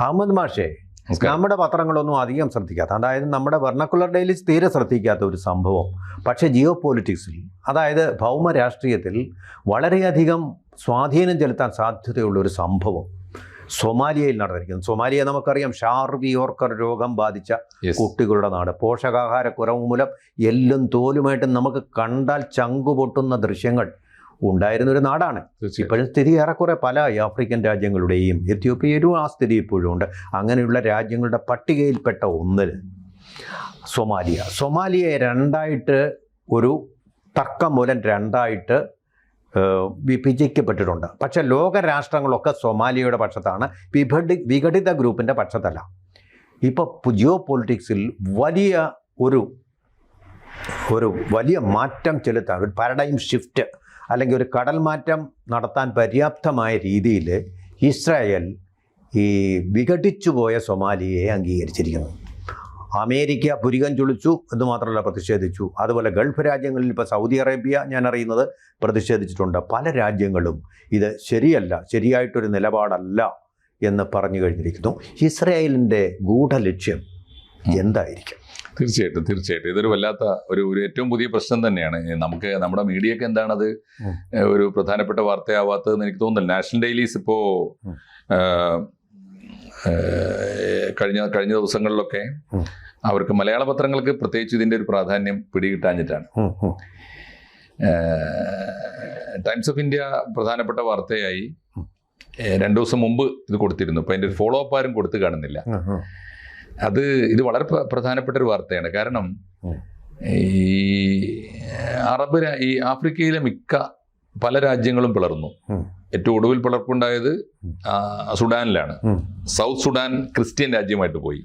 അഹമ്മദ് മാഷേ നമ്മുടെ പത്രങ്ങളൊന്നും അധികം ശ്രദ്ധിക്കാത്ത അതായത് നമ്മുടെ വെർണക്കുലർ ഡെയിലി തീരെ ശ്രദ്ധിക്കാത്ത ഒരു സംഭവം. പക്ഷേ ജിയോ പോളിറ്റിക്സിൽ അതായത് ഭൗമ രാഷ്ട്രീയത്തിൽ വളരെയധികം സ്വാധീനം ചെലുത്താൻ സാധ്യതയുള്ള ഒരു സംഭവം സൊമാലിയയിൽ നടന്നിരിക്കുന്നു. സൊമാലിയ നമുക്കറിയാം ഷാർവി ഓർക്കർ രോഗം ബാധിച്ച. കുട്ടികളുടെ നാട്. പോഷകാഹാരക്കുറവ് മൂലം എല്ലും തോലുമായിട്ട് നമുക്ക് കണ്ടാൽ ചങ്കുപൊട്ടുന്ന ദൃശ്യങ്ങൾ ഉണ്ടായിരുന്ന ഒരു നാടാണ് ഇപ്പോഴും സ്ഥിതി ഏറെക്കുറെ പല ആഫ്രിക്കൻ രാജ്യങ്ങളുടെയും എത്യോപ്യയിലും ആ സ്ഥിതി ഇപ്പോഴും ഉണ്ട്. അങ്ങനെയുള്ള രാജ്യങ്ങളുടെ പട്ടികയിൽപ്പെട്ട ഒന്നിൽ സൊമാലിയ. സൊമാലിയയെ രണ്ടായിട്ട് ഒരു തർക്കം മൂലം രണ്ടായിട്ട് വിഭജിക്കപ്പെട്ടിട്ടുണ്ട്. പക്ഷെ ലോകരാഷ്ട്രങ്ങളൊക്കെ സൊമാലിയയുടെ പക്ഷത്താണ്. വിഘടി വിഘടിത ഗ്രൂപ്പിന്റെ പക്ഷത്തല്ല. ഇപ്പോൾ ജിയോ പൊളിറ്റിക്സിൽ വലിയ ഒരു ഒരു വലിയ മാറ്റം ചെലുത്താൻ ഒരു പാരഡൈം ഷിഫ്റ്റ് അല്ലെങ്കിൽ ഒരു കടൽ മാറ്റം നടത്താൻ പര്യാപ്തമായ രീതിയിൽ ഇസ്രായേൽ ഈ വിഘടിച്ചു പോയ സൊമാലിയെ അംഗീകരിച്ചിരിക്കുന്നു. അമേരിക്ക പുരികം ചുളിച്ചു എന്ന് മാത്രമല്ല പ്രതിഷേധിച്ചു. അതുപോലെ ഗൾഫ് രാജ്യങ്ങളിൽ ഇപ്പോൾ സൗദി അറേബ്യ ഞാൻ അറിയുന്നത് പ്രതിഷേധിച്ചിട്ടുണ്ട്. പല രാജ്യങ്ങളും ഇത് ശരിയല്ല ശരിയായിട്ടൊരു നിലപാടല്ല എന്ന് പറഞ്ഞു കഴിഞ്ഞിരിക്കുന്നു. ഇസ്രായേലിന്റെ ഗൂഢലക്ഷ്യം എന്തായിരിക്കും? തീർച്ചയായിട്ടും തീർച്ചയായിട്ടും. ഇതൊരു വല്ലാത്ത ഒരു ഒരു ഏറ്റവും പുതിയ പ്രശ്നം തന്നെയാണ്. നമുക്ക് നമ്മുടെ മീഡിയക്ക് എന്താണത്. ഒരു പ്രധാനപ്പെട്ട വാർത്തയാവാത്തതെന്ന് എനിക്ക് തോന്നുന്നില്ല. നാഷണൽ ഡെയിലീസ് ഇപ്പോൾ കഴിഞ്ഞ കഴിഞ്ഞ ദിവസങ്ങളിലൊക്കെ അവർക്ക് മലയാള പത്രങ്ങൾക്ക് പ്രത്യേകിച്ച് ഇതിന്റെ ഒരു പ്രാധാന്യം പിടികിട്ടാഞ്ഞിട്ടാണ്. ടൈംസ് ഓഫ് ഇന്ത്യ പ്രധാനപ്പെട്ട വാർത്തയായി. രണ്ടു ദിവസം മുമ്പ് ഇത് കൊടുത്തിരുന്നു. അപ്പൊ അതിന്റെ ഒരു ഫോളോ അപ്പ് ആരും കൊടുത്തു കാണുന്നില്ല. അത് ഇത് വളരെ പ്രധാനപ്പെട്ട ഒരു വാർത്തയാണ്. കാരണം ഈ അറബ് ഈ ആഫ്രിക്കയിലെ മിക്ക പല രാജ്യങ്ങളും പിളർന്നു. ഏറ്റവും ഒടുവിൽ പിളർപ്പുണ്ടായത്. സുഡാനിലാണ്. സൗത്ത് സുഡാൻ ക്രിസ്ത്യൻ രാജ്യമായിട്ട് പോയി.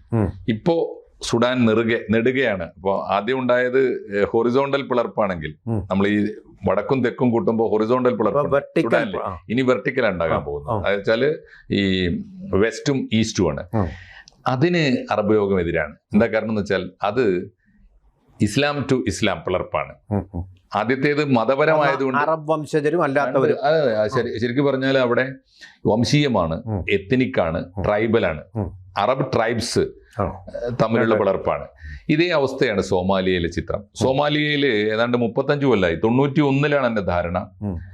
ഇപ്പോ സുഡാൻ നെറുകെ നെടുകയാണ്. അപ്പോൾ ആദ്യം ഉണ്ടായത് ഹൊറിസോണ്ടൽ പിളർപ്പാണെങ്കിൽ. നമ്മൾ ഈ വടക്കും തെക്കും കൂട്ടുമ്പോൾ ഹൊറിസോണ്ടൽ പിളർപ്പ് സുഡാനിൽ ഇനി വെർട്ടിക്കൽ ഉണ്ടാകാൻ പോകുന്നത്. ആ. ഈ വെസ്റ്റും ഈസ്റ്റും ആണ്. അതിന് അറബ് ലോകം എതിരാണ്. എന്താ കാരണം എന്ന് വെച്ചാൽ അത് ഇസ്ലാം ടു ഇസ്ലാം പിളർപ്പാണ്. ആദ്യത്തേത് മതപരമായതുകൊണ്ട് അറബ് വംശജരും അല്ലാത്തവരും. ശരിക്കും പറഞ്ഞാൽ അവിടെ വംശീയമാണ് എത്തനിക് ആണ് ട്രൈബൽ ആണ് അറബ് ട്രൈബ്സ്. തമ്മിലുള്ള പിളർപ്പാണ്. ഇതേ അവസ്ഥയാണ് സോമാലിയയിലെ ചിത്രം. സോമാലിയയിൽ ഏതാണ്ട് മുപ്പത്തഞ്ച് കൊല്ലായി. തൊണ്ണൂറ്റി ഒന്നിലാണ് എന്റെ ധാരണ.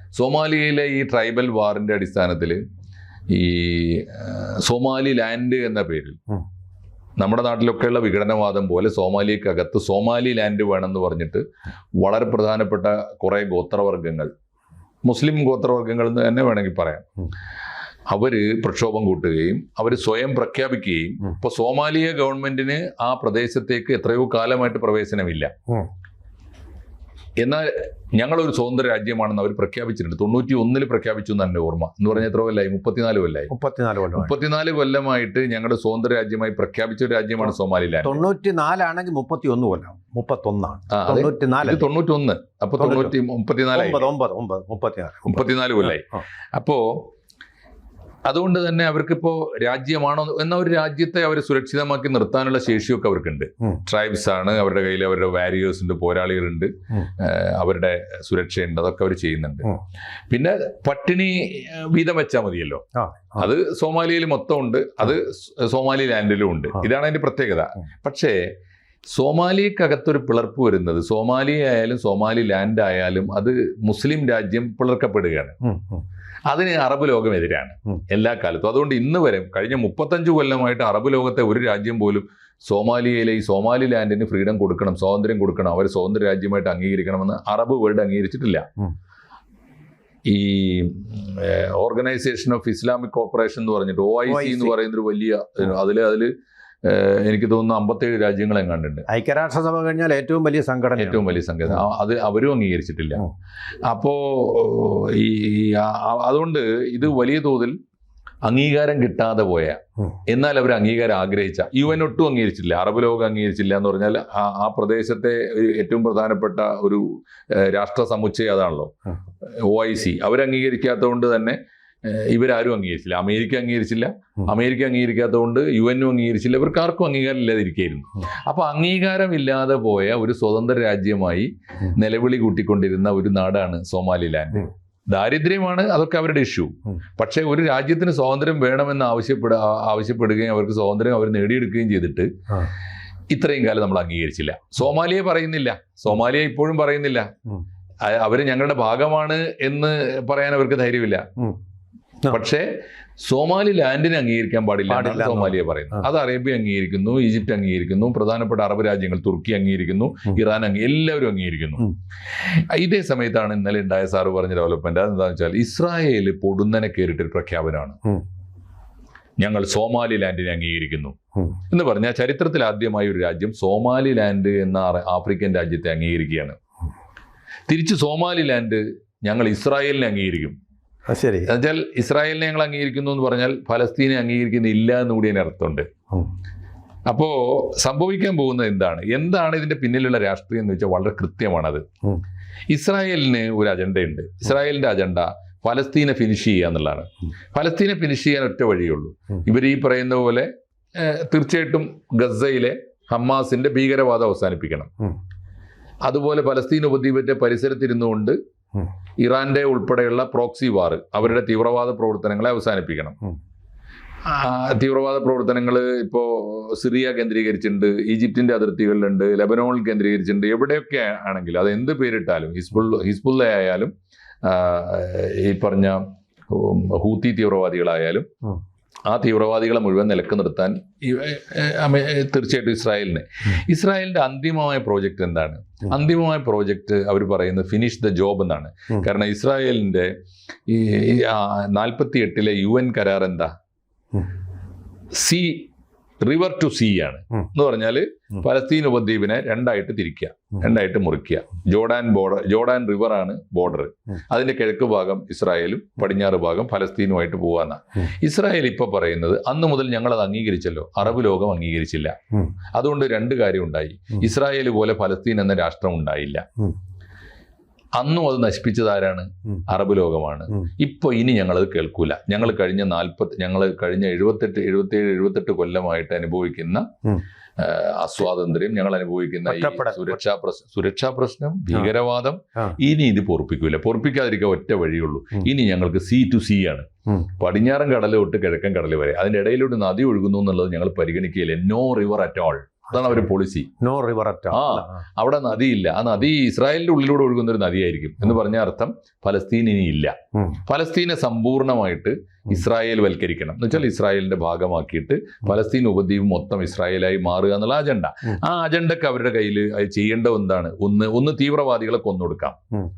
സോമാലിയയിലെ ഈ ട്രൈബൽ വാറിന്റെ അടിസ്ഥാനത്തിൽ ഈ സോമാലി ലാൻഡ് എന്ന പേരിൽ. നമ്മുടെ നാട്ടിലൊക്കെയുള്ള വിഘടനവാദം പോലെ സോമാലിയക്കകത്ത് സോമാലി ലാൻഡ് വേണമെന്ന് പറഞ്ഞിട്ട് വളരെ പ്രധാനപ്പെട്ട കുറേ ഗോത്രവർഗങ്ങൾ മുസ്ലിം ഗോത്രവർഗങ്ങൾ എന്ന് തന്നെ വേണമെങ്കിൽ പറയാം അവർ പ്രക്ഷോഭം കൂട്ടുകയും അവർ സ്വയം പ്രഖ്യാപിക്കുകയും. ഇപ്പൊ സോമാലിയ ഗവൺമെന്റിന് ആ പ്രദേശത്തേക്ക് എത്രയോ കാലമായിട്ട് പ്രവേശനമില്ല. എന്നാൽ ഞങ്ങളൊരു സ്വതന്ത്ര രാജ്യമാണെന്ന് അവർ പ്രഖ്യാപിച്ചിട്ടുണ്ട്. തൊണ്ണൂറ്റി ഒന്നിൽ പ്രഖ്യാപിച്ചു എന്ന് എന്റെ ഓർമ്മ. എന്ന് പറഞ്ഞാൽ എത്ര കൊല്ലായി? മുപ്പത്തിനാല് കൊല്ലായി. മുപ്പത്തിനാല് കൊല്ലം മുപ്പത്തിനാല് കൊല്ലമായിട്ട് ഞങ്ങളുടെ സ്വതന്ത്ര രാജ്യമായി പ്രഖ്യാപിച്ച ഒരു രാജ്യമാണ് സോമാലിലാൻഡ്. തൊണ്ണൂറ്റിനാലാണെങ്കിൽ മുപ്പത്തി ഒന്ന് കൊല്ലം. മുപ്പത്തൊന്നാണ്. തൊണ്ണൂറ്റി ഒന്ന് അപ്പൊ തൊണ്ണൂറ്റി മുപ്പത്തിനാലായി. ഒമ്പത് ഒമ്പത് ഒമ്പത് മുപ്പത്തിനാല്. മുപ്പത്തിനാല് കൊല്ലായി. അപ്പോ അതുകൊണ്ട് തന്നെ അവർക്കിപ്പോ രാജ്യമാണോ എന്ന ഒരു രാജ്യത്തെ അവർ സുരക്ഷിതമാക്കി നിർത്താനുള്ള ശേഷിയൊക്കെ അവർക്കുണ്ട്. ട്രൈബ്സ് ആണ് അവരുടെ കയ്യിൽ അവരുടെ വാരിയേഴ്സ് ഉണ്ട് പോരാളികളുണ്ട്. അവരുടെ സുരക്ഷയുണ്ട് അതൊക്കെ അവർ ചെയ്യുന്നുണ്ട്. പിന്നെ പട്ടിണി വീതം വെച്ചാൽ മതിയല്ലോ. അത് സോമാലിയയിൽ മൊത്തം ഉണ്ട് അത് സോമാലി ലാൻഡിലും ഉണ്ട്. ഇതാണ് അതിന്റെ പ്രത്യേകത. പക്ഷേ സോമാലിയക്കകത്തൊരു പിളർപ്പ് വരുന്നത്. സോമാലി ആയാലും സോമാലി ലാൻഡ് ആയാലും അത് മുസ്ലിം രാജ്യം പിളർക്കപ്പെടുകയാണ്. അതിന് അറബ് ലോകം എതിരാണ് എല്ലാ കാലത്തും. അതുകൊണ്ട് ഇന്ന് വരെ കഴിഞ്ഞ മുപ്പത്തഞ്ച് കൊല്ലമായിട്ട് അറബ് ലോകത്തെ ഒരു രാജ്യം പോലും സോമാലിയയിലെ ഈ സോമാലി ലാൻഡിന് ഫ്രീഡം കൊടുക്കണം സ്വാതന്ത്ര്യം കൊടുക്കണം അവർ സ്വതന്ത്ര രാജ്യമായിട്ട് അംഗീകരിക്കണമെന്ന് അറബ് വേൾഡ് അംഗീകരിച്ചിട്ടില്ല. ഈ ഓർഗനൈസേഷൻ ഓഫ് ഇസ്ലാമിക് കോപ്പറേഷൻ എന്ന് പറഞ്ഞിട്ട് ഒ ഐ സി എന്ന്. പറയുന്ന ഒരു വലിയ അതിൽ അതിൽ എനിക്ക് തോന്നുന്നു അമ്പത്തേഴ് രാജ്യങ്ങളെ എങ്ങാണ്ടുണ്ട് ഐക്യരാഷ്ട്രസഭ കഴിഞ്ഞാൽ ഏറ്റവും വലിയ സംഘടന ഏറ്റവും വലിയ സംഘടന. അത് അവരും അംഗീകരിച്ചിട്ടില്ല. അപ്പോ ഈ അതുകൊണ്ട് ഇത് വലിയ തോതിൽ അംഗീകാരം കിട്ടാതെ പോയ. എന്നാൽ അവർ അംഗീകാരം ആഗ്രഹിച്ച യു എൻ ഒട്ടും അംഗീകരിച്ചില്ല അറബ് ലോകം അംഗീകരിച്ചില്ല എന്ന് പറഞ്ഞാൽ ആ ആ പ്രദേശത്തെ ഏറ്റവും പ്രധാനപ്പെട്ട ഒരു രാഷ്ട്ര സമുച്ചയം അതാണല്ലോ. O I C. അവരംഗീകരിക്കാത്തതുകൊണ്ട് തന്നെ ഇവരാരും അംഗീകരിച്ചില്ല അമേരിക്ക അംഗീകരിച്ചില്ല. അമേരിക്ക അംഗീകരിക്കാത്തതുകൊണ്ട് യു എനും അംഗീകരിച്ചില്ല ഇവർക്ക് ആർക്കും അംഗീകാരം ഇല്ലാതിരിക്കുകയായിരുന്നു അപ്പോൾ അപ്പൊ അംഗീകാരം ഇല്ലാതെ പോയ ഒരു സ്വതന്ത്ര രാജ്യമായി. നിലവിളി കൂട്ടിക്കൊണ്ടിരുന്ന ഒരു നാടാണ് സോമാലിലാൻഡ്. ദാരിദ്ര്യമാണ് അതൊക്കെ അവരുടെ ഇഷ്യൂ. പക്ഷേ ഒരു രാജ്യത്തിന് സ്വാതന്ത്ര്യം വേണമെന്ന് ആവശ്യപ്പെട ആവശ്യപ്പെടുകയും അവർക്ക് സ്വാതന്ത്ര്യം അവർ നേടിയെടുക്കുകയും ചെയ്തിട്ട്. ഇത്രയും കാലം നമ്മൾ അംഗീകരിച്ചില്ല സോമാലിയെ പറയുന്നില്ല സോമാലിയ ഇപ്പോഴും പറയുന്നില്ല അവർ അവർ ഞങ്ങളുടെ ഭാഗമാണ് എന്ന് പറയാൻ അവർക്ക് ധൈര്യമില്ല. പക്ഷേ സോമാലി ലാൻഡിനെ അംഗീകരിക്കാൻ പാടില്ല സോമാലിയെ എന്നാണ് സോമാലിയ പറയുന്നത്. അത് അറേബ്യ അംഗീകരിക്കുന്നു ഈജിപ്റ്റ് അംഗീകരിക്കുന്നു പ്രധാനപ്പെട്ട അറബ് രാജ്യങ്ങൾ തുർക്കി അംഗീകരിക്കുന്നു ഇറാൻ എല്ലാവരും അംഗീകരിക്കുന്നു. ഇതേ സമയത്താണ് ഇന്നലെ ഉണ്ടായ സാറ് പറഞ്ഞ ഡെവലപ്മെന്റ്. അതെന്താണെന്ന് വെച്ചാൽ ഇസ്രായേൽ പൊടുന്നനെ കയറിയിട്ടൊരു പ്രഖ്യാപനമാണ്. ഞങ്ങൾ സോമാലി ലാൻഡിനെ അംഗീകരിക്കുന്നു എന്ന് പറഞ്ഞാൽ ചരിത്രത്തിൽ ആദ്യമായി ഒരു രാജ്യം സോമാലി ലാൻഡ് എന്ന ആഫ്രിക്കൻ രാജ്യത്തെ അംഗീകരിക്കുകയാണ്. തിരിച്ച് സോമാലി ലാൻഡ് ഞങ്ങൾ ഇസ്രായേലിനെ അംഗീകരിക്കും. ശരി എന്നുവെച്ചാൽ ഇസ്രായേലിനെ ഞങ്ങൾ അംഗീകരിക്കുന്നു എന്ന് പറഞ്ഞാൽ ഫലസ്തീനെ അംഗീകരിക്കുന്നില്ല എന്ന് കൂടി അതിന് അർത്ഥമുണ്ട്. അപ്പോൾ സംഭവിക്കാൻ പോകുന്നത് എന്താണ്? എന്താണ് ഇതിന്റെ പിന്നിലുള്ള രാഷ്ട്രീയം എന്ന് വെച്ചാൽ വളരെ കൃത്യമാണത്. ഇസ്രായേലിന് ഒരു അജണ്ടയുണ്ട്. ഇസ്രായേലിന്റെ അജണ്ട ഫലസ്തീനെ ഫിനിഷ് ചെയ്യുക എന്നുള്ളതാണ്. ഫലസ്തീനെ ഫിനിഷ് ചെയ്യാൻ ഒറ്റ വഴിയുള്ളൂ. ഉള്ളൂ ഇവർ ഈ പറയുന്ന പോലെ തീർച്ചയായിട്ടും ഗസയിലെ ഹമാസിന്റെ ഭീകരവാദം അവസാനിപ്പിക്കണം. അതുപോലെ ഫലസ്തീൻ ഉപദ്വീപത്തെ പരിസരത്തിരുന്നുകൊണ്ട്. ഇറാന്റെ ഉൾപ്പെടെയുള്ള പ്രോക്സി വാർ അവരുടെ തീവ്രവാദ പ്രവർത്തനങ്ങളെ അവസാനിപ്പിക്കണം തീവ്രവാദ പ്രവർത്തനങ്ങൾ ഇപ്പോൾ സിറിയ കേന്ദ്രീകരിച്ചിട്ടുണ്ട് ഈജിപ്തിന്റെ അതിർത്തികളിലുണ്ട് ലെബനോണിൽ കേന്ദ്രീകരിച്ചിട്ടുണ്ട് എവിടെയൊക്കെ ആണെങ്കിലും അത് എന്ത് പേരിട്ടാലും ഹിസ്ബുൾ ഹിസ്ബുള്ള ആയാലും ഈ പറഞ്ഞ ഹൂത്തി തീവ്രവാദികളായാലും. ആ തീവ്രവാദികളെ മുഴുവൻ നിലയ്ക്ക് നിർത്താൻ തീർച്ചയായിട്ടും ഇസ്രായേലിനെ. ഇസ്രായേലിന്റെ അന്തിമമായ പ്രോജക്റ്റ് എന്താണ്? അന്തിമമായ പ്രോജക്റ്റ് അവർ പറയുന്നത് ഫിനിഷ് ദ ജോബ് എന്നാണ്. കാരണം ഇസ്രായേലിന്റെ ഈ നാൽപ്പത്തി എട്ടിലെ യു എൻ കരാർ എന്താ? സി റിവർ ടു സീ ആണ്. എന്ന് പറഞ്ഞാൽ പലസ്തീൻ ഉപദ്വീപിനെ രണ്ടായിട്ട് തിരിക്കുക രണ്ടായിട്ട് മുറിക്കുക ജോർഡാൻ ബോർഡർ ജോർഡാൻ റിവർ ആണ് ബോർഡർ. അതിന്റെ കിഴക്ക് ഭാഗം ഇസ്രായേലും പടിഞ്ഞാറ് ഭാഗം ഫലസ്തീനുമായിട്ട് പോകാന്നാണ്. ഇസ്രായേൽ ഇപ്പൊ പറയുന്നത് അന്ന് മുതൽ ഞങ്ങൾ അത് അംഗീകരിച്ചല്ലോ. അറബ് ലോകം അംഗീകരിച്ചില്ല. അതുകൊണ്ട് രണ്ട് കാര്യം ഉണ്ടായി ഇസ്രായേൽ പോലെ ഫലസ്തീൻ എന്ന രാഷ്ട്രം ഉണ്ടായില്ല. അന്നും അത് നശിപ്പിച്ചത് ആരാണ്? ഉം. അറബ് ലോകമാണ്. ഇപ്പൊ ഇനി ഞങ്ങളത് കേൾക്കൂല. ഞങ്ങൾ കഴിഞ്ഞ നാൽപ്പത്തി ഞങ്ങൾ കഴിഞ്ഞ എഴുപത്തെട്ട് എഴുപത്തിയേഴ് എഴുപത്തെട്ട് കൊല്ലമായിട്ട് അനുഭവിക്കുന്ന. അസ്വാതന്ത്ര്യം ഞങ്ങൾ അനുഭവിക്കുന്ന ഈ സുരക്ഷാ പ്രശ്നം സുരക്ഷാ പ്രശ്നം ഭീകരവാദം ഇനി ഇത് പൊറപ്പിക്കൂല. പൊറപ്പിക്കാതിരിക്കാൻ ഒറ്റ വഴിയുള്ളൂ. ഇനി ഞങ്ങൾക്ക് സി ടു സി ആണ്. പടിഞ്ഞാറൻ കടൽ തൊട്ട് കിഴക്കൻ കടൽ വരെ. അതിന്റെ ഇടയിലൂടെ നദി ഒഴുകുന്നു എന്നുള്ളത് ഞങ്ങൾ പരിഗണിക്കുകയില്ല. നോ റിവർ അറ്റ് ഓൾ അതാണ് അവരുടെ പോളിസി നോ റിവർ അറ്റ് ആ. അവിടെ നദിയില്ല. ആ നദി ഇസ്രായേലിന്റെ ഉള്ളിലൂടെ ഒഴുകുന്ന ഒരു നദിയായിരിക്കും എന്ന് പറഞ്ഞ അർത്ഥം ഫലസ്തീൻ ഇനി ഇല്ല. ഫലസ്തീനെ സമ്പൂർണമായിട്ട് ഇസ്രായേൽ വൽക്കരിക്കണം. എന്ന് വെച്ചാൽ ഇസ്രായേലിന്റെ ഭാഗമാക്കിയിട്ട് ഫലസ്തീൻ ഉപദ്വീപ് മൊത്തം ഇസ്രായേലായി മാറുക എന്നുള്ള അജണ്ട. ആ അജണ്ടക്ക് അവരുടെ കയ്യിൽ ചെയ്യേണ്ട എന്താണ് ഒന്ന് ഒന്ന് തീവ്രവാദികളെ കൊന്നൊടുക്കാം.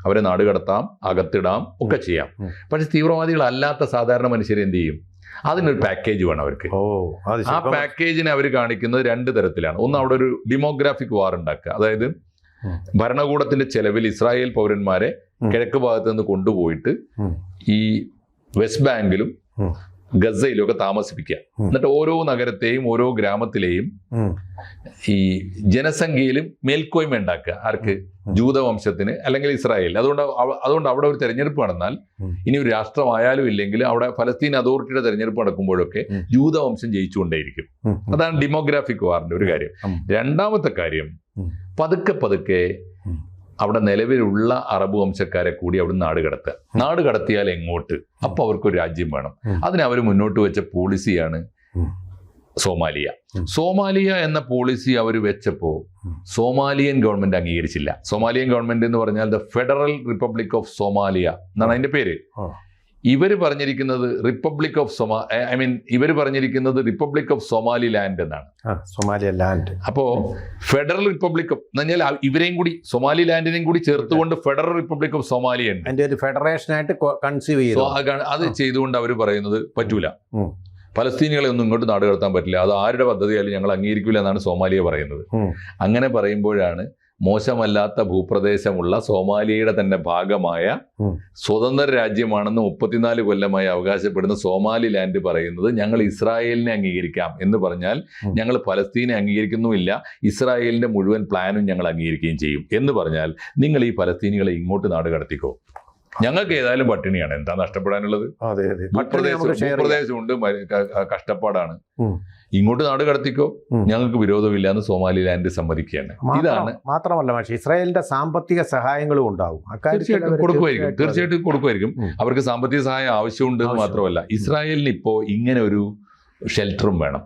അവരെ നാടുകടത്താം അകത്തിടാം ഒക്കെ ചെയ്യാം. പക്ഷെ തീവ്രവാദികളല്ലാത്ത സാധാരണ മനുഷ്യരെ എന്ത് ചെയ്യും? അതിനൊരു പാക്കേജ് വേണം അവർക്ക് ഓ ആ. പാക്കേജിനെ അവർ കാണിക്കുന്നത് രണ്ട് തരത്തിലാണ് ഒന്ന് അവിടെ ഒരു ഡെമോഗ്രാഫിക് വാർ ഉണ്ടാക്കുക അതായത് ഭരണകൂടത്തിന്റെ ചെലവിൽ ഇസ്രായേൽ പൗരന്മാരെ. കിഴക്ക് ഭാഗത്ത് നിന്ന് കൊണ്ടുപോയിട്ട് ഈ വെസ്റ്റ് ബാങ്കിലും. ഗസയിലും ഒക്കെ താമസിപ്പിക്കുക. എന്നിട്ട് ഓരോ നഗരത്തെയും ഓരോ ഗ്രാമത്തിലെയും ഈ ജനസംഖ്യയിലും മേൽക്കോയ്മ ഉണ്ടാക്കുക ആർക്ക്. ജൂതവംശത്തിന് അല്ലെങ്കിൽ ഇസ്രായേൽ അതുകൊണ്ട് അതുകൊണ്ട് അവിടെ ഒരു തെരഞ്ഞെടുപ്പ് നടന്നാൽ ഇനി ഒരു രാഷ്ട്രമായാലും ഇല്ലെങ്കിൽ അവിടെ ഫലസ്തീൻ അതോറിറ്റിയുടെ തെരഞ്ഞെടുപ്പ് നടക്കുമ്പോഴൊക്കെ. ജൂതവംശം ജയിച്ചുകൊണ്ടേയിരിക്കും. അതാണ് ഡെമോഗ്രാഫിക് വാറിന്റെ ഒരു കാര്യം രണ്ടാമത്തെ കാര്യം. പതുക്കെ പതുക്കെ. അവിടെ നിലവിലുള്ള അറബ് വംശക്കാരെ കൂടി അവിടെ നാട് കടത്തുക നാട് കടത്തിയാൽ എങ്ങോട്ട് അപ്പൊ അവർക്കൊരു രാജ്യം വേണം. അതിന് അവർ മുന്നോട്ട് വെച്ച പോളിസിയാണ്. സോമാലിയ സോമാലിയ എന്ന പോളിസി അവർ വെച്ചപ്പോൾ. സോമാലിയൻ ഗവൺമെന്റ് അംഗീകരിച്ചില്ല സോമാലിയൻ ഗവൺമെന്റ് എന്ന് പറഞ്ഞാൽ the federal republic of Somalia എന്നാണ് അതിന്റെ പേര്. ഇവർ പറഞ്ഞിരിക്കുന്നത് republic of Soma I mean ഇവർ പറഞ്ഞിരിക്കുന്നത് റിപ്പബ്ലിക് ഓഫ് സൊമാലി ലാൻഡ് എന്നാണ്. സൊമാലിയ ലാൻഡ് അപ്പോ ഫെഡറൽ റിപ്പബ്ലിക് ഓഫ് എന്ന് പറഞ്ഞാൽ ഇവരെയും കൂടി സൊമാലി ലാൻഡിനെയും കൂടി ചേർത്തുകൊണ്ട് ഫെഡറൽ റിപ്പബ്ലിക് ഓഫ് സോമാലിയ ഉണ്ട്. അതിന്റെ ഒരു ഫെഡറേഷൻ ആയിട്ട് കൺസീവ് ചെയ്തു. അത് ചെയ്തുകൊണ്ട് അവർ പറയുന്നത് പറ്റൂല. പലസ്തീനികളെ ഫലസ്തീനികളെ ഒന്നും ഇങ്ങോട്ട് നാട് കടത്താൻ പറ്റില്ല. അത് ആരുടെ പദ്ധതിയായാലും ഞങ്ങൾ അംഗീകരിക്കില്ല എന്നാണ് സോമാലിയ പറയുന്നത്. അങ്ങനെ പറയുമ്പോഴാണ് മോശമല്ലാത്ത ഭൂപ്രദേശമുള്ള സോമാലിയയുടെ തന്നെ ഭാഗമായ സ്വതന്ത്ര രാജ്യമാണെന്ന് മുപ്പത്തിനാല് കൊല്ലമായി അവകാശപ്പെടുന്ന സോമാലി ലാൻഡ് പറയുന്നത് ഞങ്ങൾ ഇസ്രായേലിനെ അംഗീകരിക്കാം എന്ന് പറഞ്ഞാൽ ഞങ്ങൾ ഫലസ്തീനെ അംഗീകരിക്കുന്നുമില്ല ഇസ്രായേലിന്റെ മുഴുവൻ പ്ലാനും ഞങ്ങൾ അംഗീകരിക്കുകയും ചെയ്യും എന്ന് പറഞ്ഞാൽ നിങ്ങൾ ഈ ഫലസ്തീനികളെ ഇങ്ങോട്ട് നാട് കടത്തിക്കോ. ഞങ്ങൾക്ക് ഏതായാലും പട്ടിണിയാണ്. എന്താ നഷ്ടപ്പെടാനുള്ളത്? ഭൂപ്രദേശമുണ്ട് കഷ്ടപ്പാടാണ്. ഇങ്ങോട്ട് നാട് കടത്തിക്കോ. ഞങ്ങൾക്ക് വിരോധമില്ല എന്ന് സോമാലിലാൻഡ് സമ്മതിക്കുകയാണ്. ഇതാണ് മാത്രമല്ല പക്ഷേ ഇസ്രായേലിന്റെ സാമ്പത്തിക സഹായങ്ങളും ഉണ്ടാവും. തീർച്ചയായിട്ടും കൊടുക്കുമായിരിക്കും. തീർച്ചയായിട്ടും കൊടുക്കുമായിരിക്കും. അവർക്ക് സാമ്പത്തിക സഹായം ആവശ്യമുണ്ട് എന്ന് മാത്രമല്ല. ഇസ്രായേലിന് ഇപ്പോ ഇങ്ങനെ ഒരു ഷെൽട്ടറും വേണം.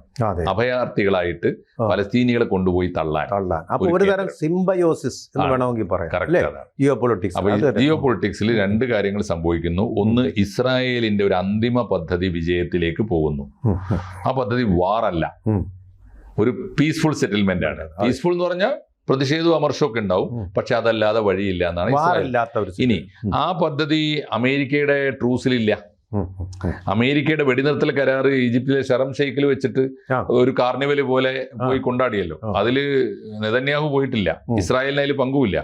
അഭയാർത്ഥികളായിട്ട്. പലസ്തീനികളെ കൊണ്ടുപോയി തള്ളാൻ തള്ളാൻ. ഒരു തരം സിംബയോസിസ് എന്ന്. വേണമെങ്കിൽ പറയാം ജിയോ പൊളിറ്റിക്സ് അപ്പൊ ജിയോ പൊളിറ്റിക്സിൽ രണ്ട് കാര്യങ്ങൾ സംഭവിക്കുന്നു. ഒന്ന് ഇസ്രായേലിന്റെ ഒരു അന്തിമ പദ്ധതി വിജയത്തിലേക്ക് പോകുന്നു. ആ പദ്ധതി വാറല്ല. ഒരു പീസ്ഫുൾ സെറ്റിൽമെന്റ് ആണ്. പീസ്ഫുൾ എന്ന് പറഞ്ഞാൽ പ്രതിഷേധവും അമർഷമൊക്കെ ഉണ്ടാവും. പക്ഷെ അതല്ലാതെ വഴിയില്ല എന്നാണ് ഇനി ആ പദ്ധതി അമേരിക്കയുടെ ട്രൂസിലില്ല. അമേരിക്കയുടെ വെടിനിർത്തൽ കരാറ് ഈജിപ്തിലെ ഷറം ഷെയ്ഖിൽ വെച്ചിട്ട് ഒരു കാർണിവൽ പോലെ പോയി കൊണ്ടാടിയല്ലോ. അതിൽ നെതന്യാഹു പോയിട്ടില്ല. ഇസ്രായേലിന് അതിൽ പങ്കുമില്ല.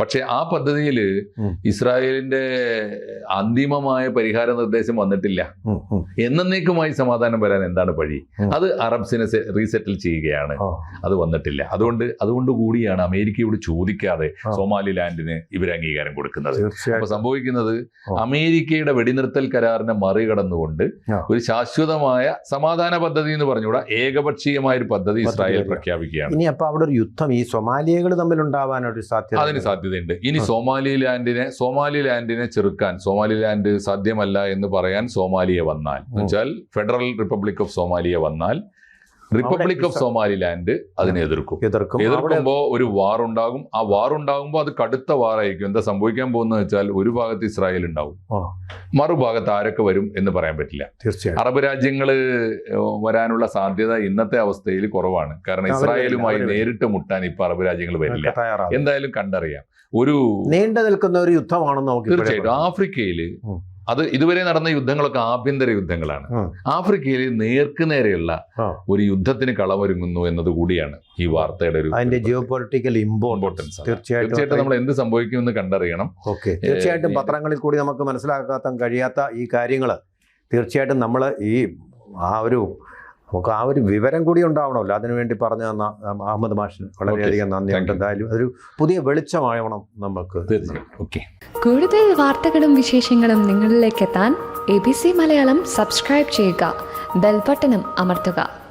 പക്ഷെ ആ പദ്ധതിയിൽ ഇസ്രായേലിന്റെ അന്തിമമായ പരിഹാര നിർദ്ദേശം വന്നിട്ടില്ല. എന്നേക്കുമായി സമാധാനം വരാൻ എന്താണ് വഴി? അത് അറബ്സിനെ റീസെറ്റിൽ ചെയ്യുകയാണ്. അത് വന്നിട്ടില്ല. അതുകൊണ്ട് അതുകൊണ്ട് കൂടിയാണ് അമേരിക്കയോട് ചോദിക്കാതെ. സോമാലിലാൻഡിന് ഇവർ അംഗീകാരം കൊടുക്കുന്നത് അപ്പൊ സംഭവിക്കുന്നത് അമേരിക്കയുടെ വെടിനിർത്തൽ കരാറിനെ മറികടന്നുകൊണ്ട് ആ. ഒരു ശാശ്വതമായ സമാധാന പദ്ധതി എന്ന് പറഞ്ഞുകൂടാ? ഏകപക്ഷീയമായ ഒരു പദ്ധതി ഇസ്രായേൽ പ്രഖ്യാപിക്കുകയാണ്. ഇനി അപ്പൊ അവിടെ ഒരു യുദ്ധം ഈ സൊമാലിയകൾ തമ്മിൽ ഉണ്ടാവാനൊരു സാധ്യത അതിന് സാധ്യതയുണ്ട്. ഇനി ആ. സോമാലിലാൻഡിനെ സോമാലിലാൻഡിനെ ചെറുക്കാൻ സോമാലിലാൻഡ് സാധ്യമല്ല എന്ന് പറയാൻ സോമാലിയ വന്നാൽ എന്ന് വെച്ചാൽ ഫെഡറൽ റിപ്പബ്ലിക് ഓഫ് സോമാലിയ വന്നാൽ റിപ്പബ്ലിക് ഓഫ് സോമാലി സോമാലിലാൻഡ് അതിനെ എതിർക്കും. എതിർക്കും. എതിർക്കുമ്പോൾ എതിർക്കുമ്പോ ഒരു വാർ ഉണ്ടാകും. ആ വാർ ഉണ്ടാകുമ്പോൾ അത് കടുത്ത വാറായിരിക്കും എന്താ സംഭവിക്കാൻ പോകുന്നത് വെച്ചാൽ ഒരു ഭാഗത്ത് ഇസ്രായേൽ ഉണ്ടാവും. മറുഭാഗത്ത് ആരൊക്കെ വരും എന്ന് പറയാൻ പറ്റില്ല. തീർച്ചയായും. അറബ് രാജ്യങ്ങൾ വരാനുള്ള സാധ്യത ഇന്നത്തെ അവസ്ഥയിൽ കുറവാണ്. കാരണം ഇസ്രായേലുമായി നേരിട്ട് മുട്ടാൻ ഇപ്പൊ അറബ് രാജ്യങ്ങൾ വരില്ല. എന്തായാലും കണ്ടറിയാം. ഒരു നീണ്ടു നിൽക്കുന്ന ഒരു യുദ്ധമാണെന്ന് തീർച്ചയായിട്ടും. ആഫ്രിക്കയിൽ ആഫ്രിക്കയിൽ. അത് ഇതുവരെ നടന്ന യുദ്ധങ്ങളൊക്കെ ആഭ്യന്തര യുദ്ധങ്ങളാണ്. ആഫ്രിക്കയിൽ നേർക്ക് നേരെയുള്ള ഒരു യുദ്ധത്തിന് കളമൊരുങ്ങുന്നു എന്നത് കൂടിയാണ് ഈ വാർത്തയുടെ ഒരു അതിന്റെ ജിയോ പൊളിറ്റിക്കൽ ഇമ്പോർട്ടൻസ് തീർച്ചയായിട്ടും തീർച്ചയായിട്ടും നമ്മൾ എന്ത് സംഭവിക്കുമെന്ന് കണ്ടറിയണം. ഓക്കെ. തീർച്ചയായിട്ടും പത്രങ്ങളിൽ കൂടി നമുക്ക് മനസ്സിലാക്കാൻ കഴിയാത്ത ഈ കാര്യങ്ങൾ തീർച്ചയായിട്ടും നമ്മൾ ഈ ആ ഒരു നമുക്ക് ആ ഒരു വിവരം കൂടി ഉണ്ടാവണമല്ലോ. അതിനുവേണ്ടി പറഞ്ഞു തന്ന അഹമ്മദ് മാഷിന് വളരെയധികം നന്ദിയുണ്ട്. എന്തായാലും ഒരു പുതിയ വെളിച്ചമാവണം നമുക്ക്. കൂടുതൽ വാർത്തകളും വിശേഷങ്ങളും നിങ്ങളിലേക്ക് എത്താൻ A B C Malayalam subscribe ചെയ്യുക. ബെൽബട്ടനും അമർത്തുക.